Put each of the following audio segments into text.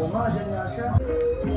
Hommage à Nia Chah.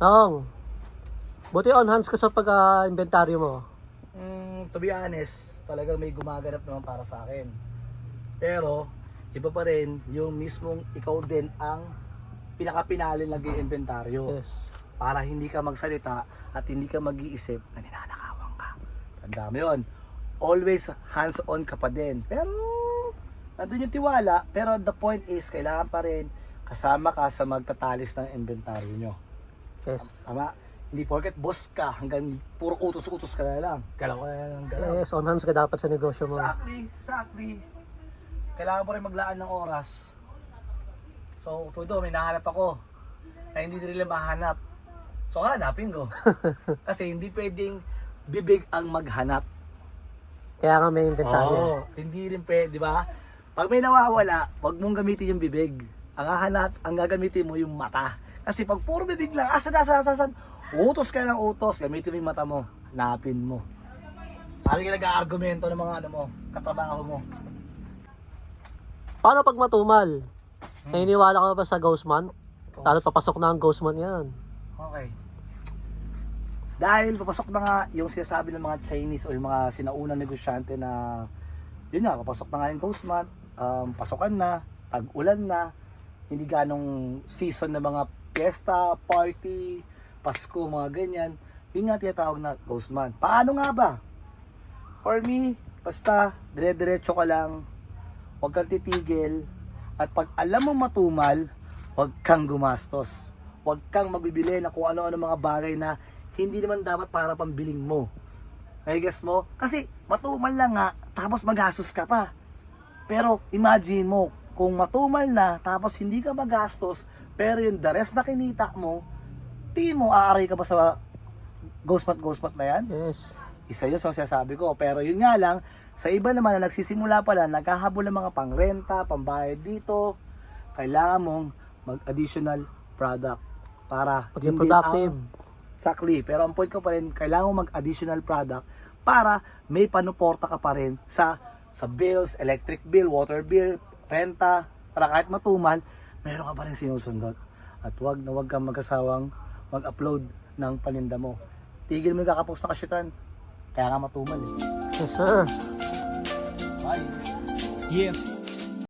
Ong, buti on hands ka sa pag-inventaryo mo. Mm, to be honest, talagang may gumaganap naman para sa akin. Pero, iba pa rin yung mismong ikaw din ang pinakapinalin nag inventaryo Yes. para hindi ka magsalita at hindi ka mag-iisip na ninanakawan ka. Tanda mo yun. Always hands-on ka pa din. Pero, nandun yung tiwala. Pero the point is, kailangan pa rin kasama ka sa magtatalis ng inventaryo nyo. Yes. Tama? Hindi porket boss ka hanggang puro utos-utos ka na lang. Galaw ka na lang, galaw. Yes, on hands ka dapat sa negosyo mo. Exactly, exactly. Kailangan mo rin maglaan ng oras. So, todo, may nahanap ako na hindi nila mahanap. So, hanapin ko. Kasi hindi pwedeng bibig ang maghanap. Kaya nga may inventaryo. Oo, hindi rin pwede, di ba? Pag may nawawala, wag mong gamitin yung bibig. Ang hahanap, ang gagamitin mo yung mata. Kasi pag puro bibig lang, asan, asan, asan, asan, utos ka ng utos, gamitin mo yung mata mo, hanapin mo. Parang ka nag-aargumento ng mga ano mo, katrabaho mo. Paano pag matumal? Naniniwala ka ba sa ghost month? Lalo papasok na ang ghost month yan. Okay. Dahil papasok na nga yung sinasabi ng mga Chinese o yung mga sinaunang negosyante na yun nga, papasok na nga yung ghost month, um, pasokan na, pag-ulan na, hindi ganong season ng mga fiesta, party, Pasko, mga ganyan. Yun nga tinatawag na ghost month. Paano nga ba? For me, basta dire-diretso ka lang, huwag kang titigil, at pag alam mo matumal, huwag kang gumastos. Huwag kang magbibili na kung ano-ano mga bagay na hindi naman dapat para pambiling mo. Ay guess mo? Kasi matumal lang nga, tapos magastos ka pa. Pero imagine mo, kung matumal na, tapos hindi ka magastos, pero yung the rest na kinita mo, tingin mo, aaray ka ba sa ghost month, ghost month na yan? Yes. Isa yun sa sinasabi ko. Pero yun nga lang, sa iba naman na nagsisimula pa lang, naghahabol ng mga pangrenta, pambayad dito, kailangan mong mag-additional product para din productive. ang- exactly. Pero ang point ko pa rin, kailangan mo mag-additional product para may panuporta ka pa rin sa sa bills, electric bill, water bill, renta, para kahit matumal, meron ka pa rin sinusundot. At wag na wag kang mag-asawang mag-upload ng paninda mo. Tigil mo yung kakapost na kasyutan. Kaya nga matumal eh. Yes, sir. Bye. Yeah.